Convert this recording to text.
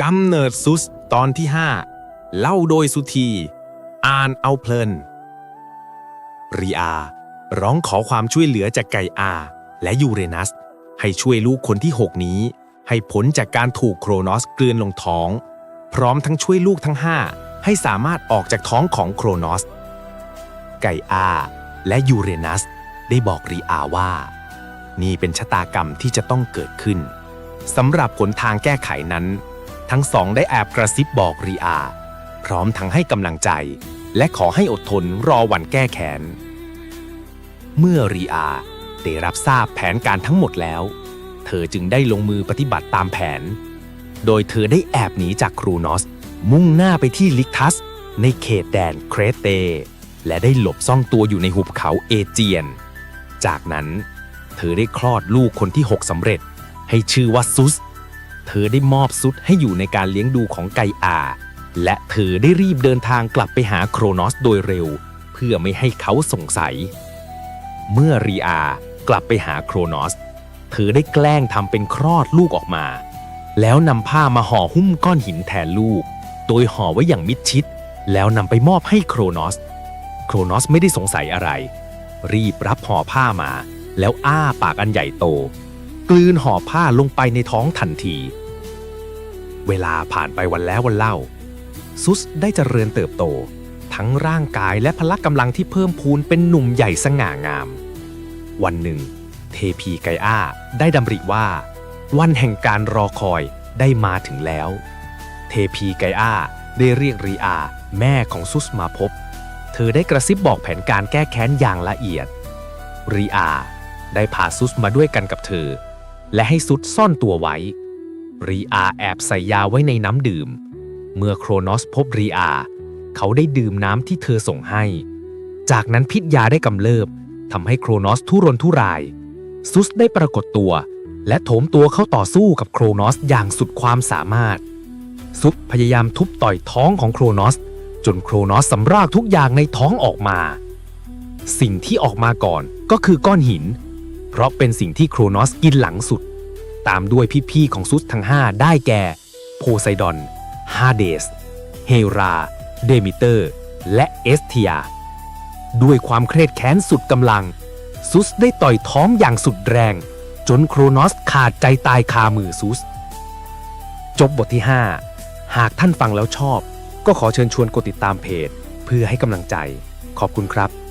กำเนิดซุสตอนที่ 5 เล่าโดยสุธี อ่านเอาเพลิน รีอา ร้องขอความช่วยเหลือจากไกอา และยูเรนัส ให้ช่วยลูกคนที่ 6 นี้ ให้พ้นจากการถูกโครนอสกลืนลงท้อง พร้อมทั้งช่วยลูกทั้ง 5 ให้สามารถออกจากท้องของโครนอส ไกอา และยูเรนัส ได้บอกรีอาว่า นี่เป็นชะตากรรมที่จะต้องเกิดขึ้นสำหรับผลทางแก้ไขนั้น ทั้งสองได้แอบกระซิบบอกรีอา พร้อมทั้งให้กำลังใจ และขอให้อดทนรอวันแก้แค้น เมื่อรีอาได้รับทราบแผนการทั้งหมดแล้ว เธอจึงได้ลงมือปฏิบัติตามแผน โดยเธอได้แอบหนีจากครูนอส มุ่งหน้าไปที่ลิกทัส ในเขตแดนเครเต และได้หลบซ่อนตัวอยู่ในหุบเขาเอเจียน จากนั้น เธอได้คลอดลูกคนที่ 6สำเร็จ ให้ชื่อว่าซุส เธอได้มอบซุดให้อยู่ในการเลี้ยงดูของไกอา และเธอได้รีบเดินทางกลับไปหาโครนอสโดยเร็ว เพื่อไม่ให้เขาสงสัย เมื่อรีอากลับไปหาโครนอส เธอได้แกล้งทำเป็นคลอดลูกออกมา แล้วนำผ้ามาห่อหุ้มก้อนหินแทนลูก โดยห่อไว้อย่างมิดชิด แล้วนำไปมอบให้โครนอส โครนอสไม่ได้สงสัยอะไร รีบรับห่อผ้ามา แล้วอ้าปากอันใหญ่โต กลืนห่อผ้าลงไปในท้องทันที เวลาผ่านไปวันแล้ววันเล่า ซุสได้เจริญเติบโต ทั้งร่างกายและพละกำลังที่เพิ่มพูนเป็นหนุ่มใหญ่สง่างาม วันหนึ่ง เทพีไกอาได้ดำริว่า วันแห่งการรอคอยได้มาถึงแล้ว เทพีไกอาได้เรียกรีอา แม่ของซุสมาพบ เธอได้กระซิบบอกแผนการแก้แค้นอย่างละเอียด รีอา ได้พาซุสมาด้วยกันกับเธอ และให้ซุดซ่อนตัวไว้ รีอาแอบใส่ยาไว้ในน้ำดื่ม เมื่อโครนอสพบรีอา เขาได้ดื่มน้ำที่เธอส่งให้ จากนั้นพิษยาได้กำเริบทำให้โครนอสทุรนทุราย ซุสได้ปรากฏตัว และโถมตัวเข้าต่อสู้กับโครนอสอย่างสุดความสามารถ ซุสพยายามทุบต่อยท้องของโครนอส จนโครนอสสำรากทุกอย่างในท้องออกมา สิ่งที่ออกมาก่อนก็คือก้อนหิน เพราะเป็นสิ่งที่โครนอสกินหลังสุด ตามด้วยพี่ๆของซุสทั้ง 5 ได้แก่ โพไซดอน ฮาเดส เฮรา เดมิเตอร์ และเอสเทีย ด้วยความเครียดแค้นสุดกำลัง ซุสได้ต่อยท้องอย่างสุดแรง จนโครนอสขาดใจตายคามือซุส จบบทที่ 5 หากท่านฟังแล้วชอบ ก็ขอเชิญชวนกดติดตามเพจ เพื่อให้กำลังใจ ขอบคุณครับ